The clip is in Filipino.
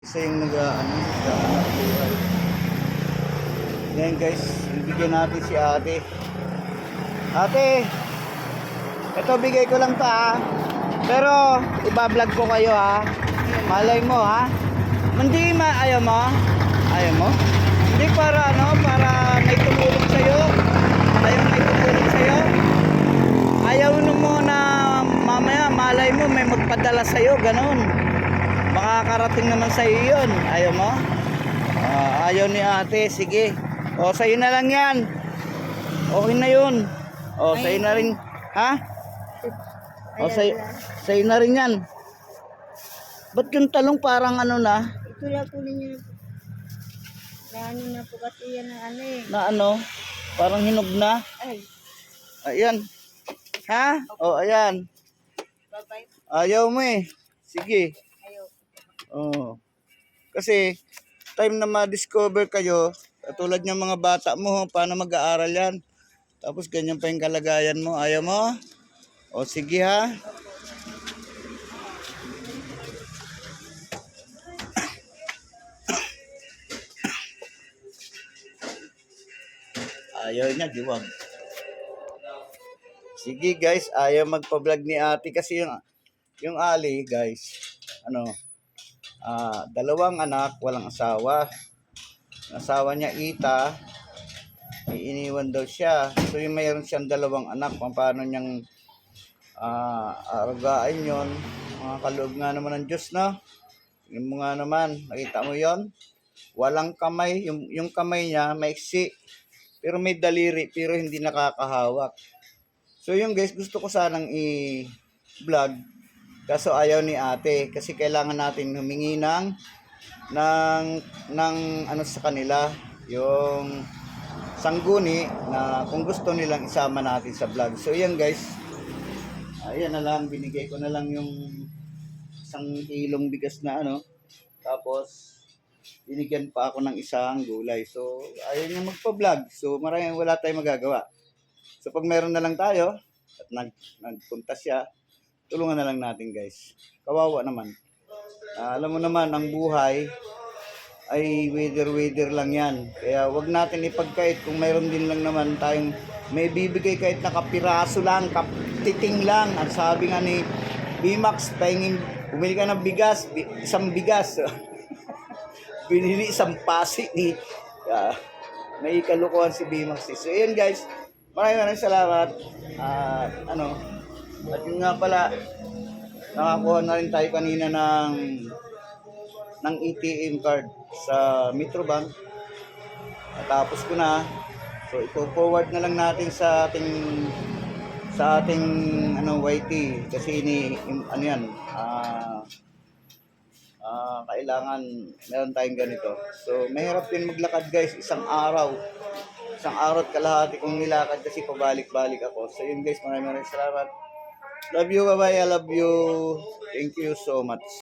Isa yung nag ano, nag buhay. Yan guys, bibigyan natin si ate. Ate, ito bigay ko lang pa ha. Pero, ibablog ko kayo ha. Malay mo ha. Hindi ma, ayaw mo? Ayaw mo? Hindi para ano, para may tumulong sa'yo. Ayaw may tumulong sa'yo. Ayaw mo na mamaya malay mo may magpadala sa'yo, ganun. Makakarating naman sa'yo yun. Ayaw mo? Ah, ayaw ni ate, sige. O, sa'yo na lang yan. Okay na yun. O, sa'yo na rin. Ha? O, sa'yo, sa'yo na rin yan. Ba't yung talong parang ano na? Ito lang po ninyo na. Na ano na po kasi yan ang ano eh. Na ano? Parang hinog na. Ay, Ayan. Ha? O, ayan. babay. Ayaw mo eh. Sige. Oo. Kasi, time na ma-discover kayo, katulad ng mga bata mo, paano mag-aaral yan? Tapos ganyan pa yung kalagayan mo. Ayaw mo? O sige ha. Ayaw niya, diwag. Sige guys, ayaw magpa-vlog ni ate kasi yung yung Ali guys, ano, ah, dalawang anak, walang asawa. Asawa niya Ita, iniwan daw siya. So yung mayroon siyang dalawang anak, paano niyang ah, aragain yon Mga kaloob nga naman ng Diyos, no? Yung mo nga naman, nakita mo yon Walang kamay, yung, yung kamay niya maiksi, pero may daliri, pero hindi nakakahawak. So yung guys, gusto ko sanang i-vlog Kaso ayaw ni ate kasi kailangan natin humingi ng ng ng ano sa kanila yung sangguni na kung gusto nilang isama natin sa vlog. So yan guys. Ayan na lang binigay ko na lang yung isang kilong bigas na ano. Tapos binigyan pa ako ng isang gulay. So ayaw niya magpa-vlog. So maraming wala tayong magagawa. So pag meron na lang tayo at nag nagpunta siya, tulungan na lang natin guys. Kawawa naman. Ah, alam mo naman, ang buhay ay weather-weather lang yan. Kaya wag natin ipagkait kung mayroon din lang naman tayong may bibigay kahit na kapiraso lang, kaptiting lang. At sabi nga ni Bimax, pahingin, bumili ka ng bigas, bi- isang bigas. Binili isang pasi ni ah, may kalukuhan si Bimax. So yun guys, maraming maraming salamat. At ano, at yun nga pala, nakakuha na rin tayo kanina ng ng ATM card sa Metrobank. At tapos ko na. So ipo-forward na lang natin sa ating sa ating ano YT kasi ini ano yan ah ah, kailangan meron tayong ganito. So mahirap din maglakad guys isang araw. Isang araw at kalahati kung nilakad kasi pabalik-balik ako. So yun guys, maraming maraming salamat. Love you, bye-bye. I love you. Thank you so much.